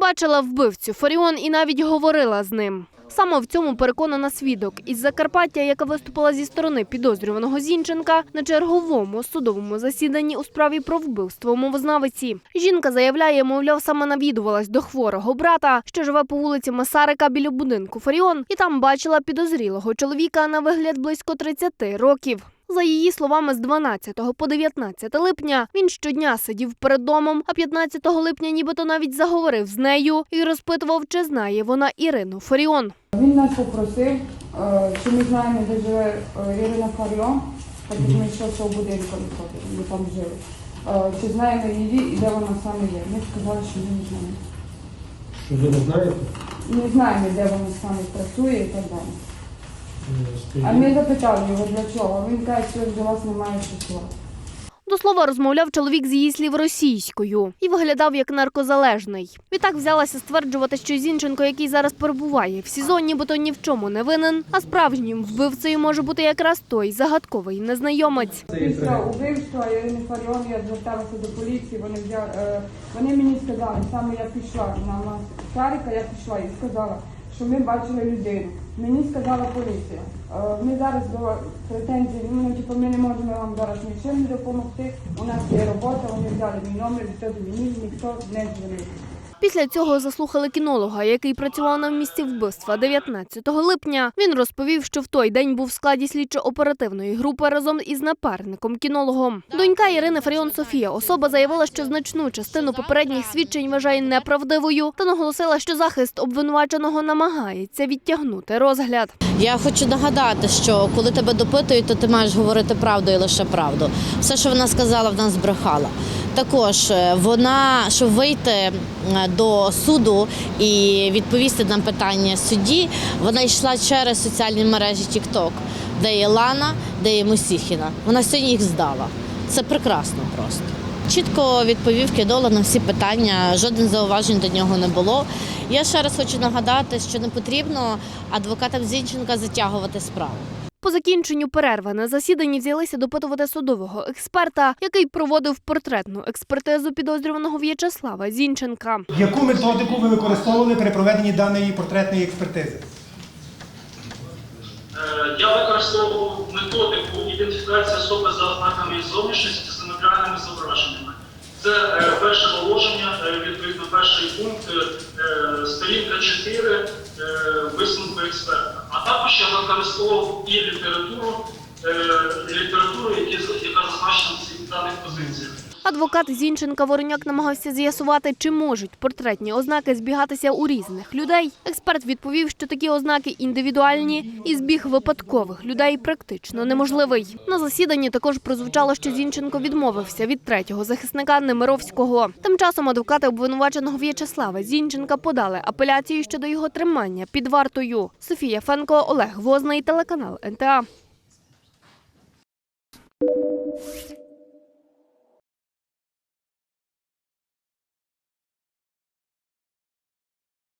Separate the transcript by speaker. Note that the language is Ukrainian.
Speaker 1: Бачила вбивцю Фаріон і навіть говорила з ним. Саме в цьому переконана свідок із Закарпаття, яка виступила зі сторони підозрюваного Зінченка на черговому судовому засіданні у справі про вбивство мовознавиці. Жінка заявляє, мовляв, саме навідувалась до хворого брата, що живе по вулиці Масарика біля будинку Фаріон, і там бачила підозрілого чоловіка на вигляд близько 30 років. За її словами, з 12 по 19 липня він щодня сидів перед домом, а 15 липня нібито навіть заговорив з нею і розпитував, чи знає вона Ірину Фаріон.
Speaker 2: Він нас попросив, е, чи ми знаємо, де живе е, Ірина Фаріон, так як ми йшли в будинку, ми там жили. Е, Чи знаємо її і де вона саме є. Ми сказали, що ми не знаємо.
Speaker 3: Що ви не знаєте?
Speaker 2: Не знаємо, де вона саме працює і так далі. А ми запитали його для чого. Він каже, що до вас немає працювати.
Speaker 1: До слова, розмовляв чоловік з її слів російською і виглядав як наркозалежний. Відтак взялася стверджувати, що Зінченко, який зараз перебуває в СІЗО, нібито ні в чому не винен, а справжнім вбивцею може бути якраз той загадковий незнайомець.
Speaker 2: Після убивства Ірини Фаріон я зверталася до поліції, вони взяли, е, вони мені сказали, саме я пішла на Масарика, я пішла і сказала, що ми бачили людину. Мені сказала поліція. е, Ми зараз до претензій, ну типу, ми не можемо вам зараз нічим допомогти. У нас є робота, вони взяли мій номер, відтоді мені ніхто не дзвонив.
Speaker 1: Після цього заслухали кінолога, який працював на місці вбивства 19 липня. Він розповів, що в той день був в складі слідчо-оперативної групи разом із напарником кінологом. Донька Ірини Фаріон Софія особа заявила, що значну частину попередніх свідчень вважає неправдивою та наголосила, що захист обвинуваченого намагається відтягнути розгляд.
Speaker 4: Я хочу нагадати, що коли тебе допитують, то ти маєш говорити правду і лише правду. Все, що вона сказала, вона збрехала. Також е, вона, щоб вийти е, до суду і відповісти на питання судді, вона йшла через соціальні мережі TikTok, де є Лана, де є Мусіхіна. Вона сьогодні їх здала. Це прекрасно просто. Чітко відповів Кедола на всі питання, жодних зауважень до нього не було. Я ще раз хочу нагадати, що не потрібно адвокатам Зінченка затягувати справу.
Speaker 1: По закінченню перерви на засіданні взялися допитувати судового експерта, який проводив портретну експертизу підозрюваного В'ячеслава Зінченка.
Speaker 5: Яку методику ви використовували при проведенні даної портретної експертизи?
Speaker 6: Е, Я використовував методику ідентифікації особи за ознаками зовнішності з зображеннями. Це е, перше положення, е, відповідно, перший пункт, е, сторінка 4 е, висновку експерта. А також я використовував і літературу, літературу, яка зазначена в цих даних позиціях.
Speaker 1: Адвокат Зінченка Вороняк намагався з'ясувати, чи можуть портретні ознаки збігатися у різних людей. Експерт відповів, що такі ознаки індивідуальні, і збіг випадкових людей практично неможливий. На засіданні також прозвучало, що Зінченко відмовився від третього захисника Немировського. Тим часом адвокати обвинуваченого В'ячеслава Зінченка подали апеляцію щодо його тримання під вартою. Софія Фенко, Олег Возний, телеканал НТА.